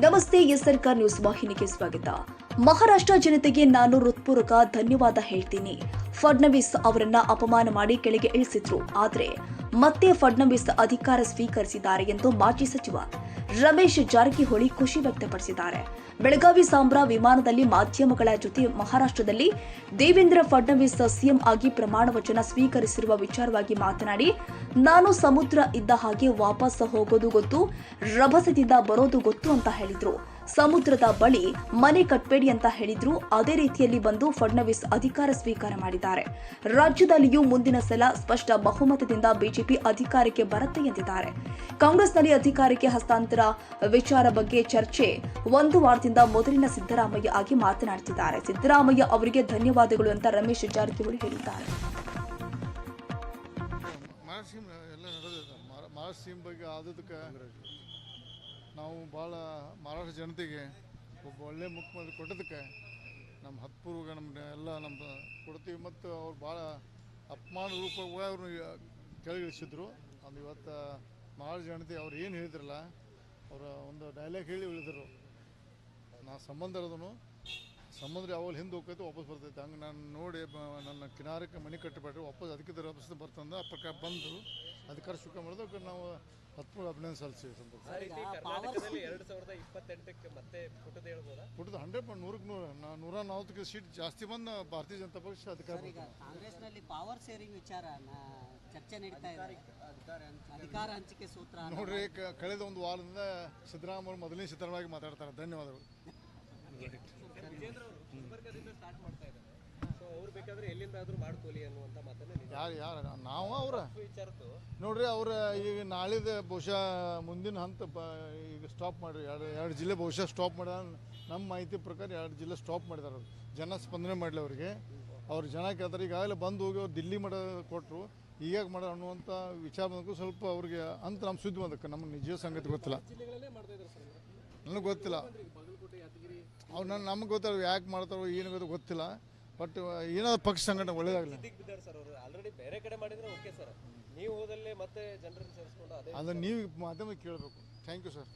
ನಮಸ್ತೆ, ಎಸ್ ಸರ್ಕಾರ ನ್ಯೂಸ್ ವಾಹಿನಿಗೆ ಸ್ವಾಗತ. ಮಹಾರಾಷ್ಟ್ರ ಜನತೆಗೆ ನಾನು ಹೃತ್ಪೂರ್ವಕ ಧನ್ಯವಾದ ಹೇಳ್ತೀನಿ. ಫಡ್ನವೀಸ್ ಅವರನ್ನ ಅಪಮಾನ ಮಾಡಿ ಕೆಳಗೆ ಇಳಿಸಿದ್ರು. ಆದರೆ ಮತ್ತೆ ಫಡ್ನವೀಸ್ ಅಧಿಕಾರ ಸ್ವೀಕರಿಸಿದ್ದಾರೆ ಎಂದು ಮಾಜಿ ಸಚಿವ ರಮೇಶ್ ಜಾರಕಿಹೊಳಿ ಖುಷಿ ವ್ಯಕ್ತಪಡಿಸಿದ್ದಾರೆ. ಬೆಳಗಾವಿ ಸಾಂಬ್ರಾ ವಿಮಾನದಲ್ಲಿ ಮಾಧ್ಯಮಗಳ ಜೊತೆ ಮಹಾರಾಷ್ಟ್ರದಲ್ಲಿ ದೇವೇಂದ್ರ ಫಡ್ನವೀಸ್ ಸಿಎಂ ಆಗಿ ಪ್ರಮಾಣ ವಚನ ಸ್ವೀಕರಿಸಿರುವ ವಿಚಾರವಾಗಿ ಮಾತನಾಡಿ, ನಾನು ಸಮುದ್ರ ಇದ್ದ ಹಾಗೆ ವಾಪಸ್ ಹೋಗೋದು ಗೊತ್ತು, ರಭಸದಿಂದ ಬರೋದು ಗೊತ್ತು ಅಂತ ಹೇಳಿದ್ರು. ಸಮುದ್ರದ ಬಳಿ ಮನೆ ಕಟ್ಬೇಡಿ ಅಂತ ಹೇಳಿದ್ರು. ಅದೇ ರೀತಿಯಲ್ಲಿ ಬಂದು ಫಡ್ನವೀಸ್ ಅಧಿಕಾರ ಸ್ವೀಕಾರ ಮಾಡಿದ್ದಾರೆ. ರಾಜ್ಯದಲ್ಲಿಯೂ ಮುಂದಿನ ಸಲ ಸ್ಪಷ್ಟ ಬಹುಮತದಿಂದ ಬಿಜೆಪಿ ಅಧಿಕಾರಕ್ಕೆ ಬರುತ್ತೆ ಎಂದಿದ್ದಾರೆ. ಕಾಂಗ್ರೆಸ್ನಲ್ಲಿ ಅಧಿಕಾರಕ್ಕೆ ಹಸ್ತಾಂತರ ವಿಚಾರ ಬಗ್ಗೆ ಚರ್ಚೆ ಒಂದು ವಾರದಿಂದ ಮೊದಲಿನ ಸಿದ್ದರಾಮಯ್ಯ ಆಗಿ ಮಾತನಾಡುತ್ತಿದ್ದಾರೆ. ಸಿದ್ದರಾಮಯ್ಯ ಅವರಿಗೆ ಧನ್ಯವಾದಗಳು ಅಂತ ರಮೇಶ್ ಜಾರಕಿಹೊಳಿ ಹೇಳಿದ್ದಾರೆ. ಬಗ್ಗೆ ನಾವು ಭಾಳ ಮಹಾರಾಷ್ಟ್ರ ಜನತೆಗೆ ಒಬ್ಬ ಒಳ್ಳೆ ಮುಖ್ಯಮಂತ್ರಿ ಕೊಟ್ಟದಕ್ಕೆ ನಮ್ಮ ಹತ್ಪೂರ್ವ ನಮ್ಮ ಎಲ್ಲ ನಮ್ಮ ಕೊಡ್ತೀವಿ ಮತ್ತು ಅವ್ರು ಭಾಳ ಅಪಮಾನ ರೂಪವಾಗಿ ಅವ್ರನ್ನ ಕೆಳಗಿಳಿಸಿದ್ರು. ಅದು ಇವತ್ತು ಮಹಾರಾಷ್ಟ್ರ ಜನತೆ ಅವ್ರು ಏನು ಹೇಳಿದ್ರಲ್ಲ, ಅವರ ಒಂದು ಡೈಲಾಗ್ ಹೇಳಿ ಉಳಿದರು. ನಾ ಸಂಬಂಧ ಇರೋದನು ಸಂಬಂಧ ಯಾವಾಗ ಹಿಂದೆ ಹೋಗ್ತೈತೆ ವಾಪಸ್ ಬರ್ತೈತೆ. ಹಂಗೆ ನಾನು ನೋಡಿ ನನ್ನ ಕಿನಾರಕ್ಕೆ ಮನೆ ಕಟ್ಟಿಬಿಟ್ರೆ ವಾಪಸ್ ಅದಕ್ಕೆ ವಾಪಸ್ ಬರ್ತಂದ ಆ ಪ್ರಕಾರ ಬಂದು ಅಧಿಕಾರ ಸ್ವೀಕಾರ ಮಾಡೋದಕ್ಕೆ ನಾವು ಹತ್ಮೂರು ಅಭಿನಂದನೆ ಸಲ್ಲಿಸಿ ಸಂತೋಷ ಸರ್ ಕರ್ನಾಟಕದಲ್ಲಿ ಎರಡ್ ಸಾವಿರದ ಇಪ್ಪತ್ತೆಂಟಕ್ಕೆ ಮತ್ತೆ ಪುಟದ ಹೇಳ್ಬೋದಾ? ಪುಟದ ಹಂಡ್ರೆಡ್ ಪರ್ಸೆಂಟ್ ನೂರಕ್ಕೆ ನೂರ ನೂರ ನಲ್ವತ್ತಕ್ಕೆ ಸೀಟ್ ಜಾಸ್ತಿ ಬಂದು ಭಾರತೀಯ ಜನತಾ ಪಕ್ಷ ಅಧಿಕಾರ ಈಗ ಕಾಂಗ್ರೆಸ್ನಲ್ಲಿ ಪವರ್ ಶೇರಿಂಗ್ ವಿಚಾರ ಚರ್ಚೆ ನಡೀತಾ ಇದೆ. ಅಧಿಕಾರ ಹಂಚಿಕೆ ಸೂತ್ರ ನೋಡ್ರಿ ಕಳೆದ ಒಂದು ವಾರದಿಂದ ಸಿದ್ದರಾಮಯ್ಯ ಮೊದಲನೇ ಸಿದ್ದರಾಮಯ್ಯ ಮಾತಾಡ್ತಾರೆ. ಧನ್ಯವಾದಗಳು. ವಿಜೇಂದ್ರ ಅವರು ಗುಲ್ಬರ್ಗದಿಂದ ಸ್ಟಾರ್ಟ್ ಅವ್ರು ಬೇಕಾದ್ರೆ ಎಲ್ಲಿಂದಾದ್ರೂ ಮಾಡ್ಕೊಳ್ಳಿ ಅನ್ನುವಂತ ಮಾತನ್ನ ನಿಜ ಯಾರು ಯಾರು ನಾವು ಅವರ. ವಿಚಾರದ್ದು. ನೋಡ್ರಿ ಅವ್ರ ಈಗ ನಾಳಿದ ಬಹುಶಃ ಮುಂದಿನ ಹಂತ ಈಗ ಸ್ಟಾಪ್ ಮಾಡ್ರಿ. ಎರಡು ಎರಡು ಜಿಲ್ಲೆ ಬಹುಶಃ ಸ್ಟಾಪ್ ಮಾಡ ನಮ್ಮ ಮಾಹಿತಿ ಪ್ರಕಾರ ಎರಡು ಜಿಲ್ಲೆ ಸ್ಟಾಪ್ ಮಾಡಿದಾರೆ ಅವ್ರು. ಜನ ಸ್ಪಂದನೆ ಮಾಡಲಿ ಅವ್ರಿಗೆ. ಅವ್ರು ಜನ ಕೇಳ್ತಾರೆ ಈಗಾಗಲೇ ಬಂದು ಹೋಗಿ ಅವ್ರು ದಿಲ್ಲಿ ಮಾಡ ಕೊಟ್ಟರು ಈಗ ಮಾಡ ಅನ್ನುವಂಥ ವಿಚಾರ ಬಂದಕ್ಕೂ ಸ್ವಲ್ಪ ಅವ್ರಿಗೆ ಅಂತ ನಮ್ಮ ಸುದ್ದಿ ಬಂದಕ್ಕೆ ನಮ್ಮ ನಿಜ ಸಂಗತಿ ಗೊತ್ತಿಲ್ಲ. ನನಗೆ ಗೊತ್ತಿಲ್ಲ. ಅವ್ರು ನನ್ನ ನಮ್ಗೆ ಗೊತ್ತಿಲ್ಲ ಯಾಕೆ ಮಾಡ್ತಾರೋ ಏನು ಗೊತ್ತ ಗೊತ್ತಿಲ್ಲ. ಬಟ್ ಏನಾದ್ರು ಪಕ್ಷ ಸಂಘಟನೆ ಒಳ್ಳೇದಾಗಲಿ. ದಿಗ್ ಬಿದ್ದಾರೆ ಸರ್ ಅವರು. ಆಲ್ರೆಡಿ ಬೇರೆ ಕಡೆ ಮಾಡಿದ್ರೆ ಓಕೆ ಸರ್. ನೀವು ಹೋದಲ್ಲಿ ಮತ್ತೆ ಜನರನ್ನು ಸೇರಿಸ್ಕೊಂಡು ಅದೇ ಅದನ್ನು ನೀವು ಮಾಧ್ಯಮ ಕೇಳಬೇಕು. Thank you sir